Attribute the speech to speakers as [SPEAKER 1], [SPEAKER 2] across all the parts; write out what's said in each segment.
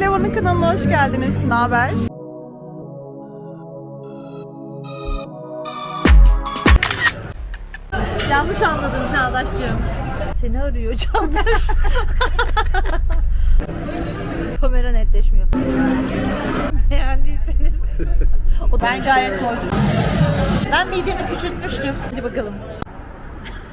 [SPEAKER 1] Levan'ın kanalına hoş geldiniz. Ne haber? Yanlış anladın Çağdaş'cığım. Seni arıyor Çağdaş. Kamera netleşmiyor. Beğendiyseniz. O ben gayet doydum. Ben midemi küçültmüştüm. Hadi bakalım.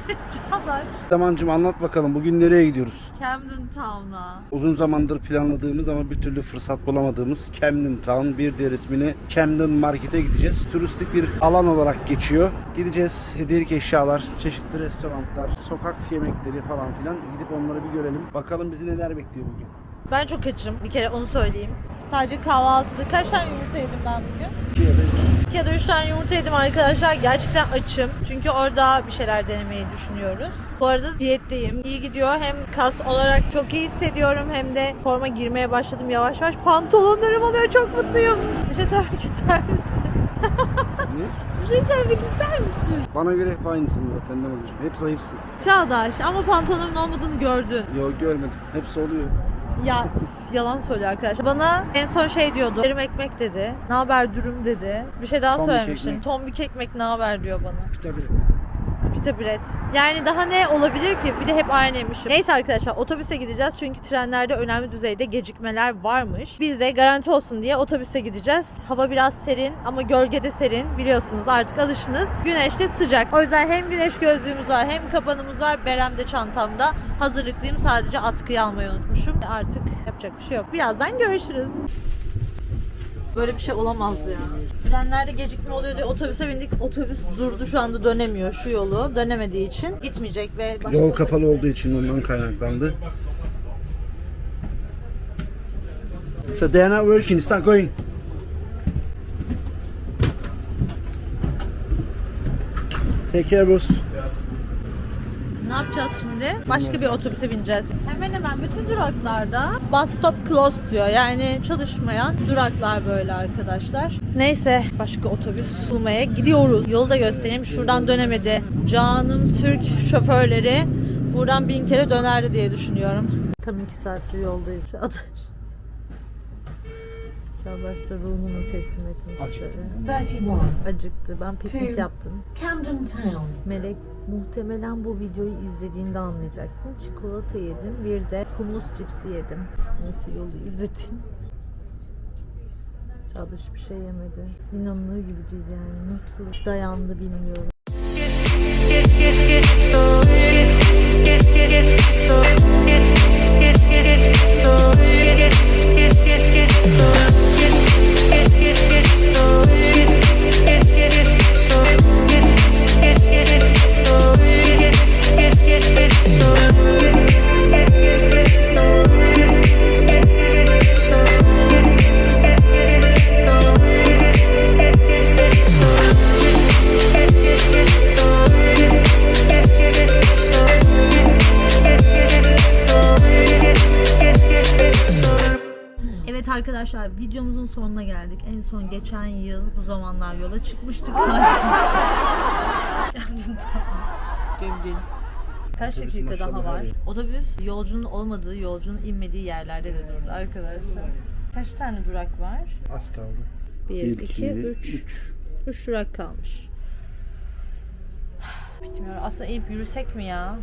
[SPEAKER 1] Çağdaş.
[SPEAKER 2] Zamancım anlat bakalım bugün nereye gidiyoruz?
[SPEAKER 1] Camden Town'a.
[SPEAKER 2] Uzun zamandır planladığımız ama bir türlü fırsat bulamadığımız Camden Town bir diğer ismini Camden Market'e gideceğiz. Turistik bir alan olarak geçiyor. Gideceğiz hediyelik eşyalar, çeşitli restoranlar, sokak yemekleri falan filan gidip onları bir görelim. Bakalım bizi neler bekliyor bugün.
[SPEAKER 1] Ben çok açım. Bir kere onu söyleyeyim. Sadece kahvaltıda kaç tane yumurta yedim ben bugün?
[SPEAKER 2] Bir yere-
[SPEAKER 1] İki ya da üç tane yumurta yedim arkadaşlar. Gerçekten açım. Çünkü orada bir şeyler denemeyi düşünüyoruz. Bu arada diyetteyim. İyi gidiyor. Hem kas olarak çok iyi hissediyorum hem de forma girmeye başladım yavaş yavaş. Pantolonlarım oluyor. Çok mutluyum. Bir şey söylemek ister misin?
[SPEAKER 2] Ne?
[SPEAKER 1] Bir şey söylemek ister misin?
[SPEAKER 2] Bana göre hep aynısın zaten ne olacak? Hep zayıfsın.
[SPEAKER 1] Çağdaş ama pantolonun olmadığını gördün.
[SPEAKER 2] Yok görmedim. Hepsi oluyor.
[SPEAKER 1] Ya yalan söylüyor arkadaşlar. Bana en son şey diyordu. Yerim ekmek dedi. Ne haber dürüm dedi. Bir şey daha
[SPEAKER 2] Tombik
[SPEAKER 1] söylemiştim.
[SPEAKER 2] ekmek.
[SPEAKER 1] Tombik ekmek ne haber diyor bana.
[SPEAKER 2] Pita bir.
[SPEAKER 1] Pita bread. Yani daha ne olabilir ki? Bir de hep aynı yemişim. Neyse arkadaşlar otobüse gideceğiz. Çünkü trenlerde önemli düzeyde gecikmeler varmış. Biz de garanti olsun diye otobüse gideceğiz. Hava biraz serin ama gölgede serin. Biliyorsunuz artık alışınız. Güneşte sıcak. O yüzden hem güneş gözlüğümüz var hem kabanımız var. Berem de çantamda. Hazırlıklıyım. Sadece atkıyı almayı unutmuşum. Artık yapacak bir şey yok. Birazdan görüşürüz. Böyle bir şey olamaz ya. Trenlerde gecikme oluyor diye otobüse bindik. Otobüs durdu şu anda dönemiyor şu yolu. Dönemediği için gitmeyecek ve
[SPEAKER 2] Yol kapalı olduğu için ondan kaynaklandı. So they are not working, start going. Take care boss.
[SPEAKER 1] Ne yapacağız şimdi? Başka bir otobüse bineceğiz. Hemen hemen bütün duraklarda bus stop closed diyor. Yani çalışmayan duraklar böyle arkadaşlar. Neyse başka otobüs bulmaya gidiyoruz. Yolu da göstereyim. Şuradan dönemedi. Canım Türk şoförleri buradan bin kere dönerdi diye düşünüyorum. Tam iki saattir yoldayız. Çağdaş. Çağdaş da ruhunu teslim etmek üzere.
[SPEAKER 3] 31.
[SPEAKER 1] Acıktı. Ben piknik yaptım.
[SPEAKER 3] Camden Town.
[SPEAKER 1] Melek muhtemelen bu videoyu izlediğinde anlayacaksın. Çikolata yedim. Bir de humus cipsi yedim. Neyse yolu izleteyim. Çağdaş bir şey yemedi. İnanılır gibi değil yani. Nasıl dayandı bilmiyorum. Arkadaşlar videomuzun sonuna geldik. En son geçen yıl bu zamanlar yola çıkmıştık. Kaç
[SPEAKER 2] Otobüsün
[SPEAKER 1] dakika daha var? Otobüs yolcunun olmadığı, yolcunun inmediği yerlerde de durdu arkadaşlar. Kaç tane durak var?
[SPEAKER 2] Az kaldı.
[SPEAKER 1] 1,
[SPEAKER 2] Bir,
[SPEAKER 1] 2,
[SPEAKER 2] iki,
[SPEAKER 1] 3. 3 durak kalmış. Bitmiyor. Aslında Eyüp yürüsek mi ya?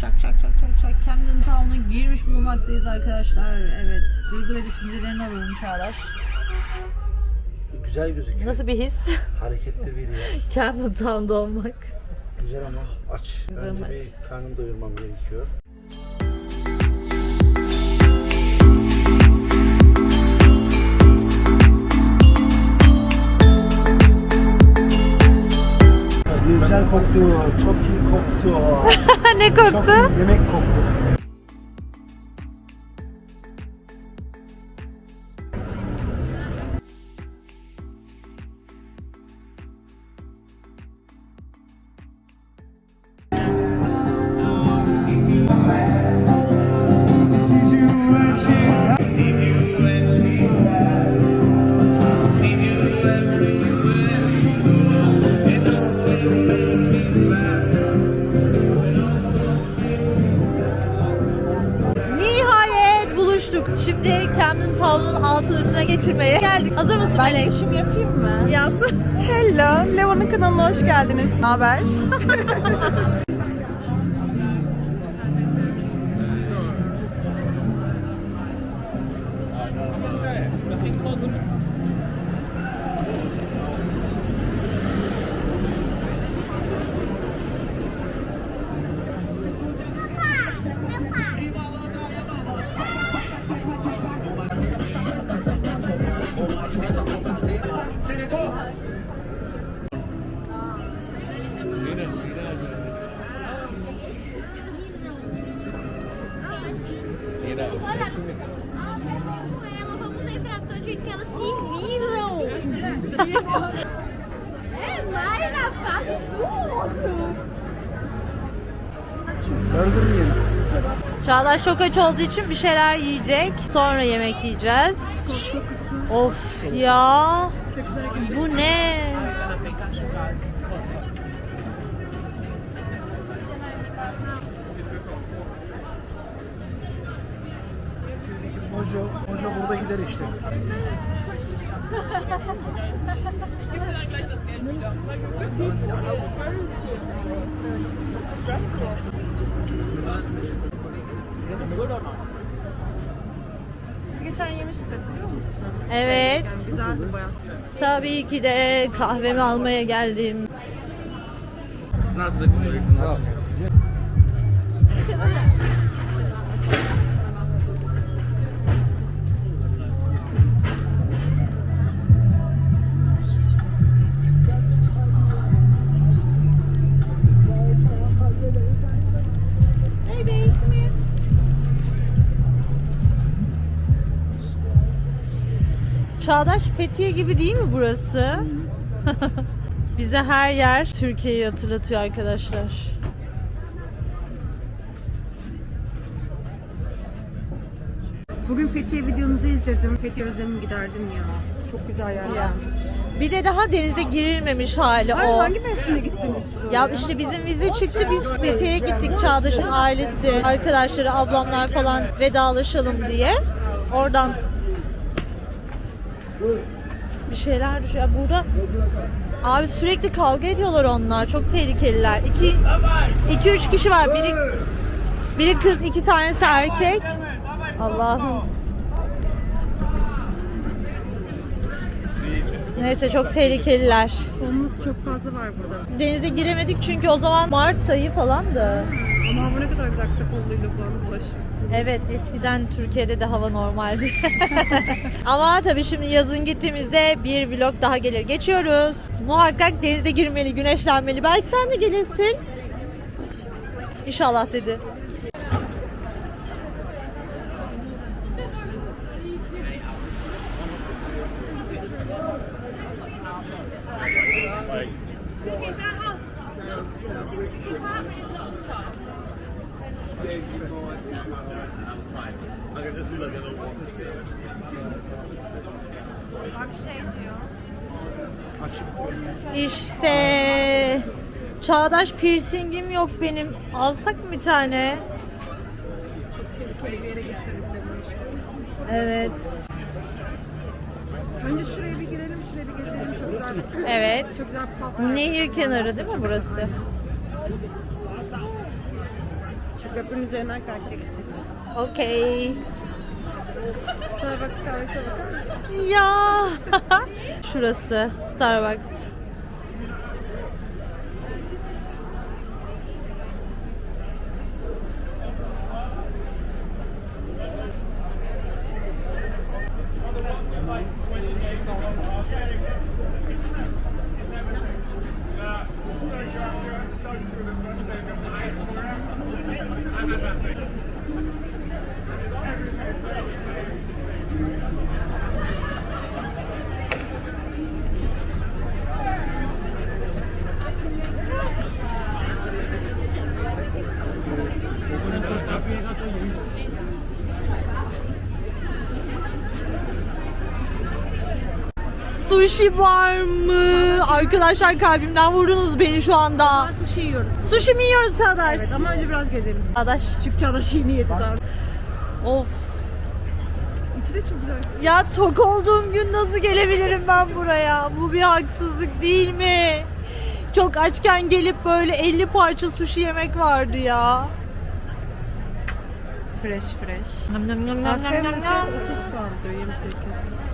[SPEAKER 1] Şak şak şak şak şak Camden Town'a girmiş bulunmaktayız arkadaşlar. Evet. Duygu ve düşüncelerini alalım Çağlar.
[SPEAKER 2] Güzel gözüküyor.
[SPEAKER 1] Nasıl bir his?
[SPEAKER 2] Hareketli bir yer.
[SPEAKER 1] Camden Town'da olmak.
[SPEAKER 2] Güzel ama aç.
[SPEAKER 1] Güzel
[SPEAKER 2] Önce
[SPEAKER 1] ama
[SPEAKER 2] bir karnımı doyurmam gerekiyor. Ne güzel koktu. Çok iyi koktu.
[SPEAKER 1] ne
[SPEAKER 2] Çok
[SPEAKER 1] koktu?
[SPEAKER 2] iyi yemek koktu.
[SPEAKER 3] İşim yapayım mı?
[SPEAKER 1] Yap.
[SPEAKER 3] Hello, Levan'ın kanalına hoş geldiniz. Ne haber?
[SPEAKER 1] Çağdaş çok aç olduğu için bir şeyler yiyecek. Sonra yemek yiyeceğiz. Of ya. Bu ne?
[SPEAKER 2] Mojo, Mojo burada gider işte.
[SPEAKER 3] Geçen yemiştik hatırlıyor musun?
[SPEAKER 1] Evet.
[SPEAKER 3] Güzeldi bayağı.
[SPEAKER 1] Tabii ki de kahvemi almaya geldim.
[SPEAKER 2] Al.
[SPEAKER 1] Çağdaş Fethiye gibi değil mi burası? Bize her yer Türkiye'yi hatırlatıyor arkadaşlar.
[SPEAKER 3] Bugün Fethiye videonuzu izledim. Fethiye özlemim giderdim ya. Çok güzel yerler.
[SPEAKER 1] Bir de daha denize girilmemiş hali
[SPEAKER 3] Ay,
[SPEAKER 1] o.
[SPEAKER 3] hangi mevsimde gittiniz?
[SPEAKER 1] Ya işte bizim vize çıktı biz Fethiye'ye gittik Çağdaş'ın ailesi, arkadaşları, ablamlar falan vedalaşalım diye. Oradan bir şeyler düşüyor. Burada abi sürekli kavga ediyorlar onlar. Çok tehlikeliler. İki, iki üç kişi var. Biri biri kız, iki tanesi erkek. Allah'ım. Neyse çok tehlikeliler.
[SPEAKER 3] Konumuz çok fazla var burada.
[SPEAKER 1] Denize giremedik çünkü o zaman Mart ayı falandı.
[SPEAKER 3] Ama hava ne kadar güzel kısa kolluyla falan dolaşıyorsun.
[SPEAKER 1] Evet eskiden Türkiye'de de hava normaldi. Ama tabii şimdi yazın gittiğimizde bir vlog daha gelir. Geçiyoruz. Muhakkak denize girmeli, güneşlenmeli. Belki sen de gelirsin. İnşallah dedi.
[SPEAKER 3] Bak şey diyor.
[SPEAKER 1] İşte çağdaş piercingim yok benim. Alsak mı bir tane?
[SPEAKER 3] Çok tehlikeli bir yere getirdiklerini.
[SPEAKER 1] Evet.
[SPEAKER 3] Önce şuraya bir girelim, şuraya bir gezelim. Çok güzel.
[SPEAKER 1] Evet.
[SPEAKER 3] Çok güzel bir pub var.
[SPEAKER 1] Nehir kenarı değil mi burası?
[SPEAKER 3] Şu köprünün üzerinden karşıya geçeceğiz.
[SPEAKER 1] Okey.
[SPEAKER 3] Starbucks kahvesine bakar mısın?
[SPEAKER 1] Ya. Şurası Starbucks. Sushi var mı? Arkadaşlar kalbimden vurdunuz beni şu anda.
[SPEAKER 3] Sushi yiyoruz.
[SPEAKER 1] Sushi mi yiyoruz Çağdaş?
[SPEAKER 3] Evet ama önce biraz gezelim.
[SPEAKER 1] Çağdaş.
[SPEAKER 3] Çünkü Çağdaş yeni yedi daha.
[SPEAKER 1] Of.
[SPEAKER 3] İçi de çok güzel.
[SPEAKER 1] Ya tok olduğum gün nasıl gelebilirim ben buraya? Bu bir haksızlık değil mi? Çok açken gelip böyle 50 parça sushi yemek vardı ya.
[SPEAKER 3] Fresh fresh.
[SPEAKER 1] Nam nam nam nam nam nam
[SPEAKER 3] mesela
[SPEAKER 1] nam.
[SPEAKER 3] 30 pound diyor 28.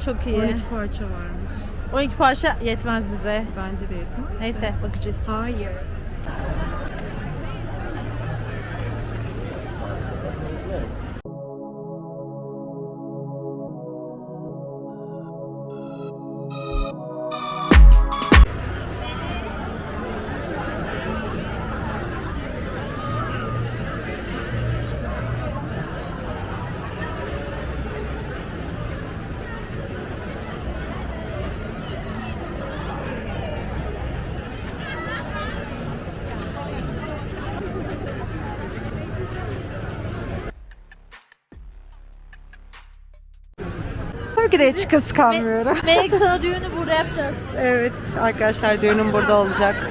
[SPEAKER 1] Çok iyi.
[SPEAKER 3] 12 parça varmış.
[SPEAKER 1] 12 parça yetmez bize.
[SPEAKER 3] Bence de yetmez.
[SPEAKER 1] Neyse bakacağız.
[SPEAKER 3] Hayır. Tabii ki de hiç kıskanmıyorum.
[SPEAKER 1] Melek sana düğünü burada yapacağız.
[SPEAKER 3] Evet arkadaşlar düğünüm burada olacak.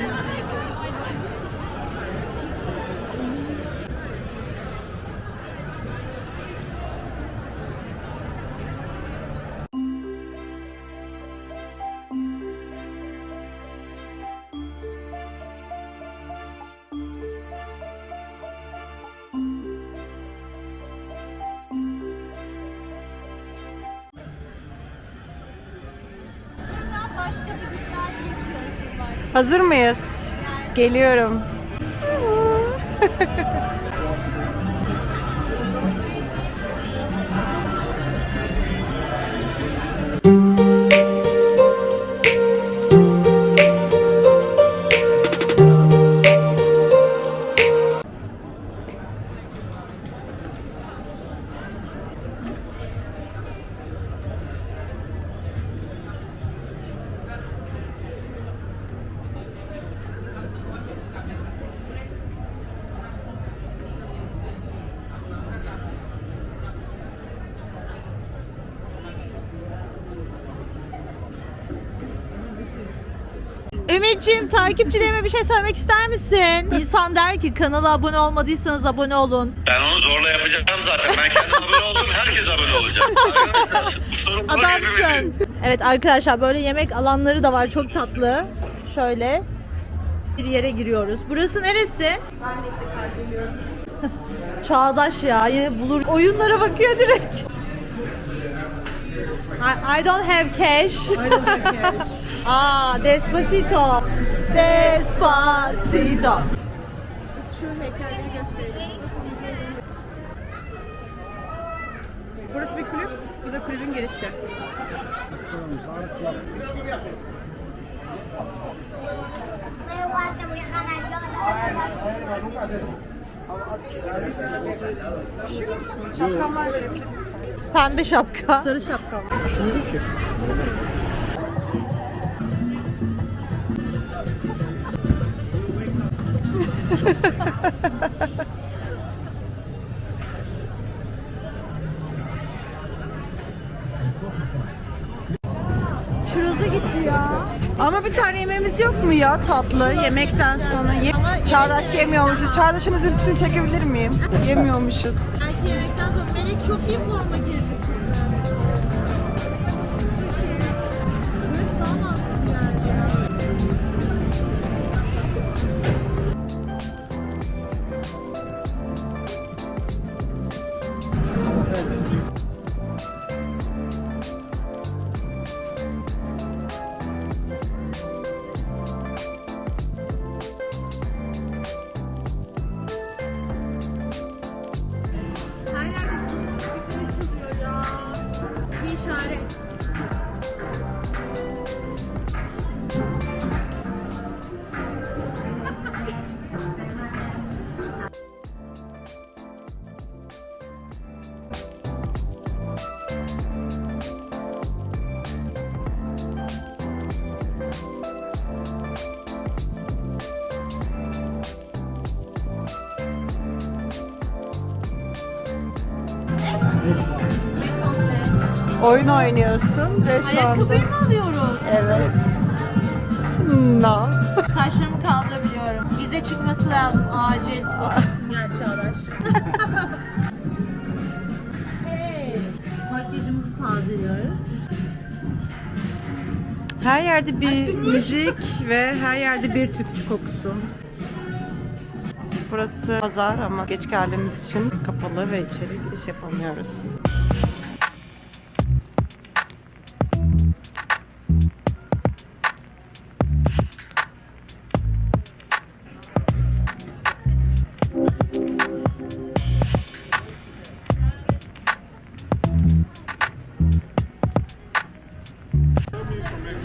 [SPEAKER 3] Hazır mıyız? Geliyorum.
[SPEAKER 1] Ümitciğim takipçilerime bir şey söylemek ister misin? İnsan der ki kanala abone olmadıysanız abone olun.
[SPEAKER 4] Ben onu zorla yapacağım zaten. Ben kendim abone oldum. Herkes abone olacak. Arkadaşlar bu sorumluluk hepimizin.
[SPEAKER 1] Evet arkadaşlar böyle yemek alanları da var çok tatlı. Şöyle bir yere giriyoruz. Burası neresi? Ben de ilk defa geliyorum. Çağdaş ya yine bulur. Oyunlara bakıyor direkt. I, I don't have cash. I don't have cash. Aa, Despacito. Despacito.
[SPEAKER 3] Şu heykelleri gösterelim. Burası bir kulüp. Bu da kulübün girişi. Şapkamlar verebilir
[SPEAKER 1] Pembe şapka.
[SPEAKER 3] Sarı şapkam.
[SPEAKER 1] Şurası gitti ya.
[SPEAKER 3] Ama bir tane yemeğimiz yok mu ya tatlı yemekten sonra? Ye- Çağdaş yemiyormuşuz. Çağdaş'ın üzüntüsünü çekebilir miyim? Yemiyormuşuz.
[SPEAKER 1] Belki yemekten sonra Melek çok iyi forma girdi.
[SPEAKER 3] Oyun oynuyorsun ve.
[SPEAKER 1] Ayakkabıyı mı alıyoruz?
[SPEAKER 3] Evet. Hmm, no.
[SPEAKER 1] Kaşlarımı kaldırabiliyorum. Vize çıkması lazım acil. Bakasım gel Çağdaş. hey. Makyajımızı tazeliyoruz.
[SPEAKER 3] Her yerde bir müzik ve her yerde bir tütsü kokusu. Burası pazar ama geç geldiğimiz için kapalı ve içeri giriş yapamıyoruz.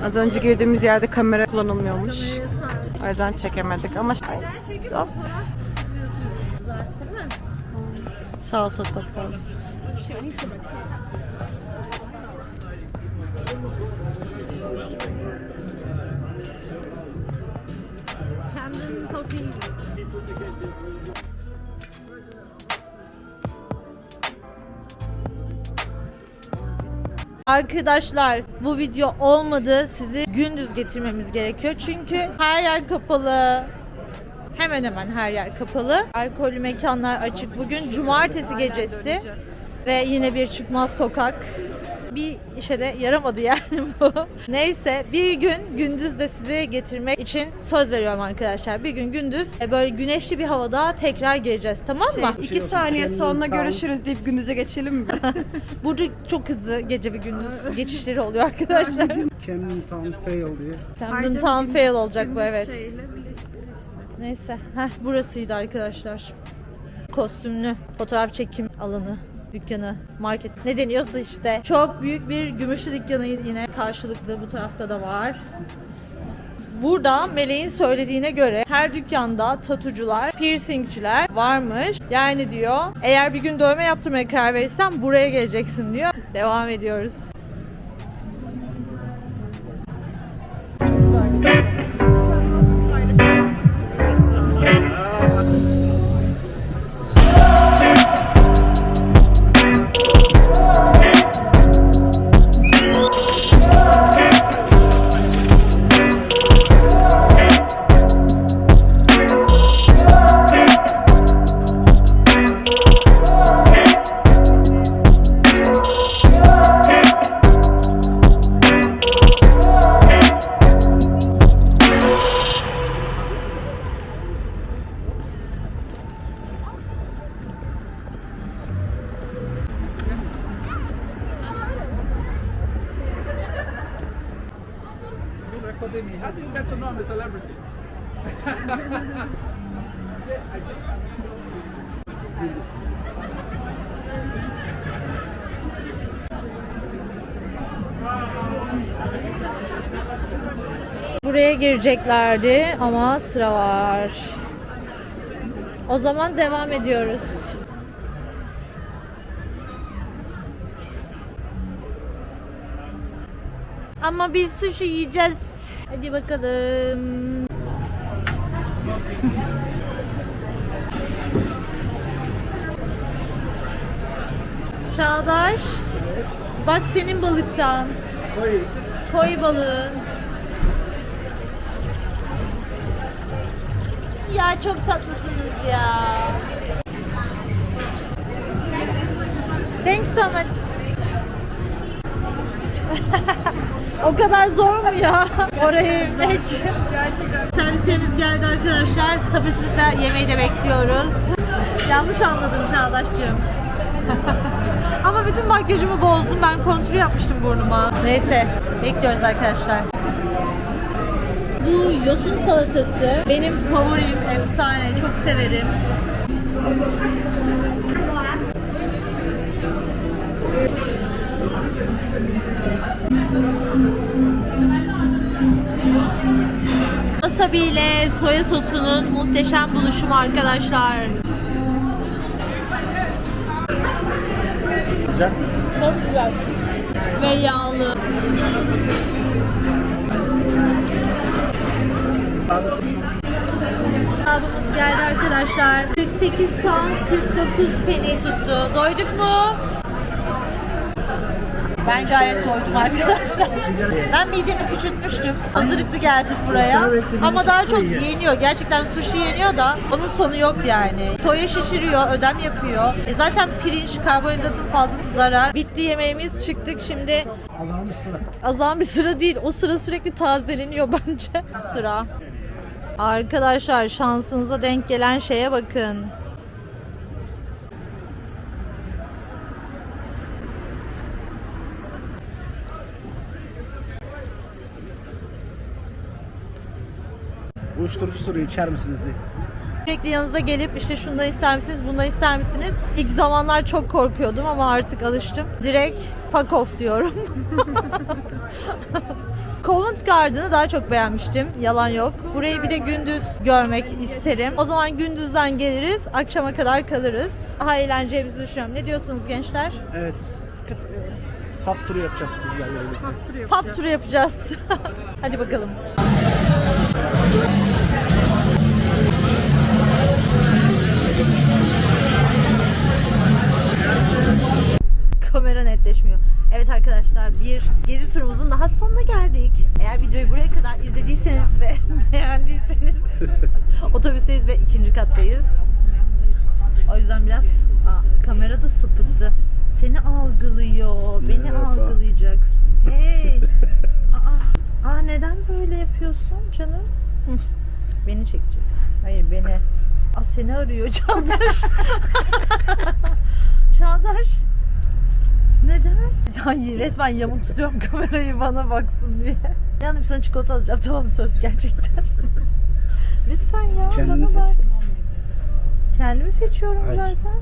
[SPEAKER 3] Az önce girdiğimiz yerde kamera kullanılmıyormuş. O yüzden çekemedik ama Hop. Salsa tapas.
[SPEAKER 1] Arkadaşlar bu video olmadı. Sizi gündüz getirmemiz gerekiyor. Çünkü her yer kapalı. Hemen hemen her yer kapalı. Alkollü mekanlar açık. Bugün cumartesi gecesi. Ve yine bir çıkmaz sokak. Bir işe de yaramadı yani bu. Neyse bir gün gündüz de sizi getirmek için söz veriyorum arkadaşlar. Bir gün gündüz e, böyle güneşli bir havada tekrar geleceğiz tamam mı?
[SPEAKER 3] İki saniye sonra görüşürüz deyip gündüze geçelim mi?
[SPEAKER 1] Burada çok hızlı gece ve gündüz geçişleri oluyor arkadaşlar.
[SPEAKER 2] Camden Town Fail diye.
[SPEAKER 1] Camden Town fail olacak bu evet. Neyse. Heh, burasıydı arkadaşlar. Kostümlü fotoğraf çekim alanı dükkanı, market ne deniyorsa işte. Çok büyük bir gümüşlü dükkanı yine karşılıklı bu tarafta da var. Burada Meleğin söylediğine göre her dükkanda tatucular, piercingçiler varmış. Yani diyor eğer bir gün dövme yaptırmaya karar verirsen buraya geleceksin diyor. Devam ediyoruz. Buraya gireceklerdi ama sıra var. O zaman devam ediyoruz. Ama biz sushi yiyeceğiz. Hadi bakalım. Çağdaş. Bak senin balıktan. Koy balığı. Ya çok tatlısınız ya. Thank you so much. o kadar zor mu ya oraya inmek? Gerçekten. Servislerimiz geldi arkadaşlar. Sabırsızlıkla yemeği de bekliyoruz. Yanlış anladım Çağdaş'cığım. Ama bütün makyajımı bozdum. Ben kontür yapmıştım burnuma. Neyse bekliyoruz arkadaşlar. Bu yosun salatası benim favorim, efsane, çok severim. Wasabi ile soya sosunun muhteşem buluşumu arkadaşlar.
[SPEAKER 2] Güzel.
[SPEAKER 1] Çok güzel. Ve yağlı. Hesabımız geldi arkadaşlar. 48 pound 49 penny tuttu. Doyduk mu? Ben gayet doydum arkadaşlar. Ben midemi küçültmüştüm. Hazırlıklı geldik buraya. Ama daha çok yeniyor. Gerçekten sushi yeniyor da onun sonu yok yani. Soya şişiriyor, ödem yapıyor. E zaten pirinç, karbonhidratın fazlası zarar. Bitti yemeğimiz çıktık şimdi. Azan bir sıra değil. O sıra sürekli tazeleniyor bence. Sıra. Arkadaşlar şansınıza denk gelen şeye bakın.
[SPEAKER 2] Uyuşturucu soruyu içer misiniz diye.
[SPEAKER 1] Sürekli yanınıza gelip işte şundan ister misiniz, bundan ister misiniz? İlk zamanlar çok korkuyordum ama artık alıştım. Direkt fuck off diyorum. Covent Garden'ı daha çok beğenmiştim. Yalan yok. Burayı bir de gündüz görmek isterim. O zaman gündüzden geliriz, akşama kadar kalırız. Daha eğleneceğimizi düşünüyorum. Ne diyorsunuz gençler?
[SPEAKER 2] Evet. Katılıyorum. Hap turu yapacağız sizlerle birlikte.
[SPEAKER 1] Pub turu yapacağız. Hadi bakalım. Kamera netleşmiyor. Evet arkadaşlar bir gezi turumuzun daha sonuna geldik. Eğer videoyu buraya kadar izlediyseniz ve beğendiyseniz otobüsteyiz ve ikinci kattayız. O yüzden biraz Aa, kamera da sapıttı. Seni algılıyor. Beni
[SPEAKER 2] Merhaba.
[SPEAKER 1] algılayacaksın. Hey. Aa, aa neden böyle yapıyorsun canım? Beni çekeceksin. Hayır beni. Aa seni arıyor Çağdaş. Çağdaş. Neden? Hayır resmen yamuk tutuyorum kamerayı bana baksın diye. Yani sana çikolata alacağım tamam söz gerçekten. Lütfen ya
[SPEAKER 2] Kendini
[SPEAKER 1] bana
[SPEAKER 2] seç.
[SPEAKER 1] bak. Kendimi seçiyorum
[SPEAKER 2] Hayır.
[SPEAKER 1] zaten.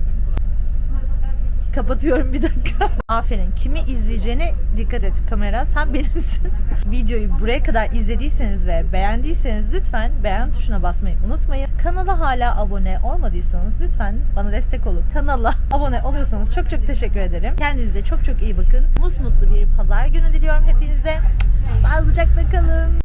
[SPEAKER 1] Kapatıyorum bir dakika. Aferin. Kimi izleyeceğine dikkat et kamera. Sen benimsin. Videoyu buraya kadar izlediyseniz ve beğendiyseniz lütfen beğen tuşuna basmayı unutmayın. Kanala hala abone olmadıysanız lütfen bana destek olun. Kanala abone oluyorsanız çok çok teşekkür ederim. Kendinize çok çok iyi bakın. Musmutlu bir pazar günü diliyorum hepinize.